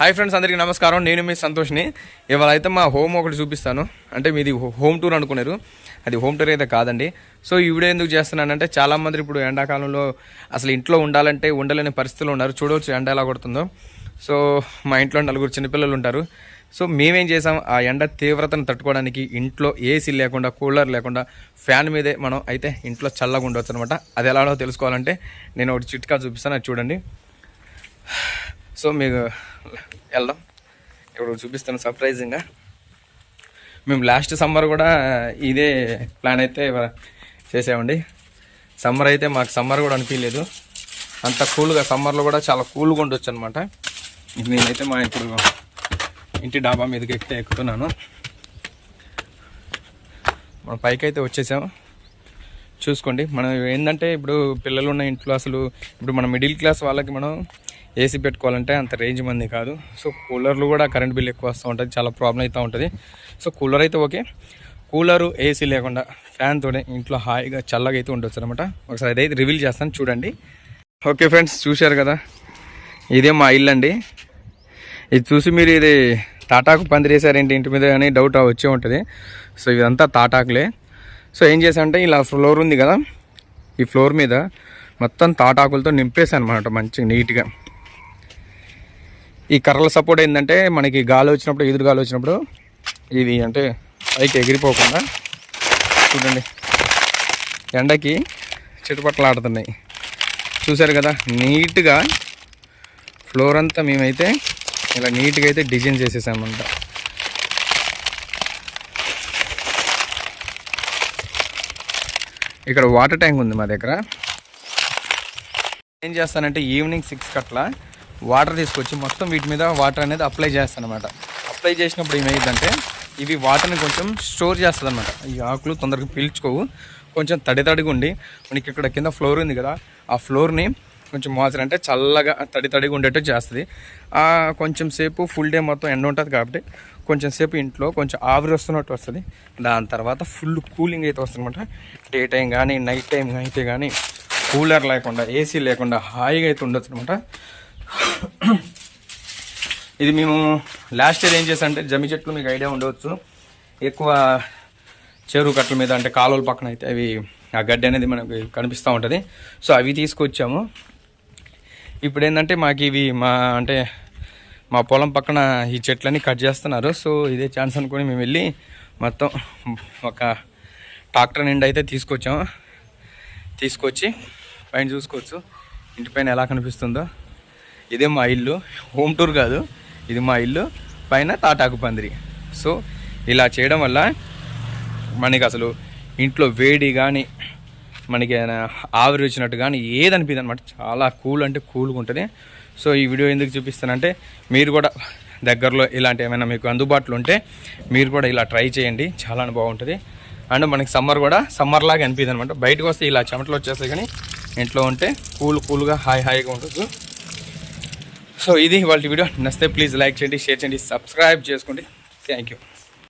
Hi friends అందరికీ నమస్కారం. నేను మీ సంతోష్ని. ఇవాళ అయితే మా హోమ్ ఒకటి చూపిస్తాను. అంటే మీది హో- హోమ్ టూర్ అనుకున్నారు. అది హోమ్ టూర్ అయితే కాదండి. సో ఈ వీడియో ఎందుకు చేస్తున్నానంటే చాలా మంది ఇప్పుడు ఎండాకాలంలో అసలు ఇంట్లో ఉండాలంటే ఉండలేని పరిస్థితులు ఉన్నారు. చూడవచ్చు ఎండ ఎలా కొడుతుందో. సో మా ఇంట్లో నలుగురు చిన్నపిల్లలు ఉంటారు. సో మేమేం చేసాం ఆ ఎండ తీవ్రతను తట్టుకోవడానికి ఇంట్లో ఏసీ లేకుండా కూలర్ లేకుండా ఫ్యాన్ మీదే మనం అయితే ఇంట్లో చల్లగా ఉండవచ్చు అనమాట అది ఎలానో తెలుసుకోవాలంటే నేను ఒకటి చిట్కా చూపిస్తాను. అది చూడండి. సో మీకు వెళ్దాం. ఇప్పుడు చూపిస్తాను సర్ప్రైజింగ్గా మేము లాస్ట్ సమ్మర్ కూడా ఇదే ప్లాన్ అయితే చేసామండి. సమ్మర్ అయితే మాకు సమ్మర్ కూడా అనిపించలేదు. అంత కూల్గా సమ్మర్లో కూడా చాలా కూల్గా ఉండొచ్చు అనమాట నేనైతే మా ఇప్పుడు ఇంటి డాబా మీదకి ఎక్కితే ఎక్కుతున్నాను. మన పైకి అయితే వచ్చేసాం. చూసుకోండి. మనం ఏంటంటే ఇప్పుడు పిల్లలు ఉన్న ఇంట్లో అసలు ఇప్పుడు మన మిడిల్ క్లాస్ వాళ్ళకి మనం ఏసీ పెట్టుకోవాలంటే అంత రేంజ్ మంది కాదు. సో కూలర్లు కూడా కరెంట్ బిల్ ఎక్కువ వస్తూ ఉంటుంది. చాలా ప్రాబ్లం అవుతూ ఉంటుంది. సో కూలర్ అయితే ఓకే కూలరు ఏసీ లేకుండా ఫ్యాన్తోనే ఇంట్లో హాయిగా చల్లగా అయితే ఉండొచ్చు అనమాట ఒకసారి అదైతే రివీల్ చేస్తాను చూడండి. ఓకే ఫ్రెండ్స్ చూశారు కదా? ఇదే మా ఇల్లు అండి. ఇది చూసి మీరు ఇది తాటాకు పందిరేసారేంటి ఇంటి మీద అని డౌట్ వచ్చే ఉంటుంది. సో ఇదంతా తాటాకులే. సో ఏం చేశానంటే ఇలా ఫ్లోర్ ఉంది కదా? ఈ ఫ్లోర్ మీద మొత్తం తాటాకులతో నింపేసాను అనమాట మంచిగా నీట్గా ఈ కర్రల సపోర్ట్ ఏంటంటే మనకి గాలి వచ్చినప్పుడు ఎదురు గాలి వచ్చినప్పుడు ఇది అంటే పైకి ఎగిరిపోకుండా చూడండి. ఎండకి చిటుపట్లు ఆడుతున్నాయి. చూసారు కదా నీట్గా ఫ్లోర్ అంతా మేమైతే ఇలా నీట్గా అయితే డిజైన్ చేసేసామంట. ఇక్కడ వాటర్ ట్యాంక్ ఉంది మా దగ్గర. ఏం చేస్తానంటే ఈవినింగ్ సిక్స్ కట్లా వాటర్ తీసుకొచ్చి మొత్తం వీటి మీద వాటర్ అనేది అప్లై చేస్తాను అనమాట అప్లై చేసినప్పుడు ఏమైందంటే ఇవి వాటర్ని కొంచెం స్టోర్ చేస్తుంది అనమాట ఈ ఆకులు తొందరగా పీల్చుకోవు. కొంచెం తడి తడిగా ఉండి మనకి ఇక్కడ కింద ఫ్లోర్ ఉంది కదా ఆ ఫ్లోర్ని కొంచెం మాయిచర్ అంటే చల్లగా తడి తడిగా ఉండేట్టు చేస్తుంది. కొంచెం సేపు ఫుల్ డే మొత్తం ఎండ ఉంటుంది కాబట్టి కొంచెం సేపు ఇంట్లో కొంచెం ఆవిరి వస్తున్నట్టు వస్తుంది. దాని తర్వాత ఫుల్ కూలింగ్ అయితే వస్తుంది అనమాట డే టైం కానీ నైట్ టైం అయితే కానీ కూలర్ లేకుండా ఏసీ లేకుండా హాయిగా అయితే ఉండొచ్చు అనమాట ఇది మేము లాస్ట్ ఇయర్ ఏం చేసాం అంటే జమి చెట్లు మీకు ఐడియా ఉండవచ్చు. ఎక్కువ చెరువు కట్టల మీద అంటే కాలువల పక్కన అయితే అవి ఆ గడ్డి అనేది మనకి కనిపిస్తూ ఉంటుంది. సో అవి తీసుకొచ్చాము. ఇప్పుడు ఏంటంటే మాకు ఇవి మా అంటే మా పొలం పక్కన ఈ చెట్లన్నీ కట్ చేస్తున్నారు. సో ఇదే ఛాన్స్ అనుకొని మేము వెళ్ళి మొత్తం ఒక ట్రాక్టర్ నిండి అయితే తీసుకొచ్చాము. తీసుకొచ్చి పైన చూసుకోవచ్చు. ఇంటి పైన ఎలా కనిపిస్తుందో. ఇదే మా ఇల్లు. హోమ్ టూర్ కాదు. ఇది మా ఇల్లు. పైన తాటాకు పందిరి. సో ఇలా చేయడం వల్ల మనకి అసలు ఇంట్లో వేడి కానీ మనకి ఏదైనా ఆవిరి వచ్చినట్టు కానీ ఏది అనమాట చాలా కూల్ అంటే కూల్గా ఉంటుంది. సో ఈ వీడియో ఎందుకు చూపిస్తానంటే మీరు కూడా దగ్గరలో ఇలాంటి ఏమైనా మీకు అందుబాటులో ఉంటే మీరు కూడా ఇలా ట్రై చేయండి. చాలా బాగుంటుంది. అండ్ మనకి సమ్మర్ కూడా సమ్మర్లాగా అనిపిది అనమాట బయటకు వస్తే ఇలా చెమటలు వచ్చేస్తాయి కానీ ఇంట్లో ఉంటే కూల్ కూల్గా హాయ్ హాయిగా ఉంటుంది. సో ఇది వాళ్ళ వీడియో నచ్చితే ప్లీజ్ లైక్ చేయండి షేర్ చేయండి సబ్స్క్రైబ్ చేసుకోండి. Thank you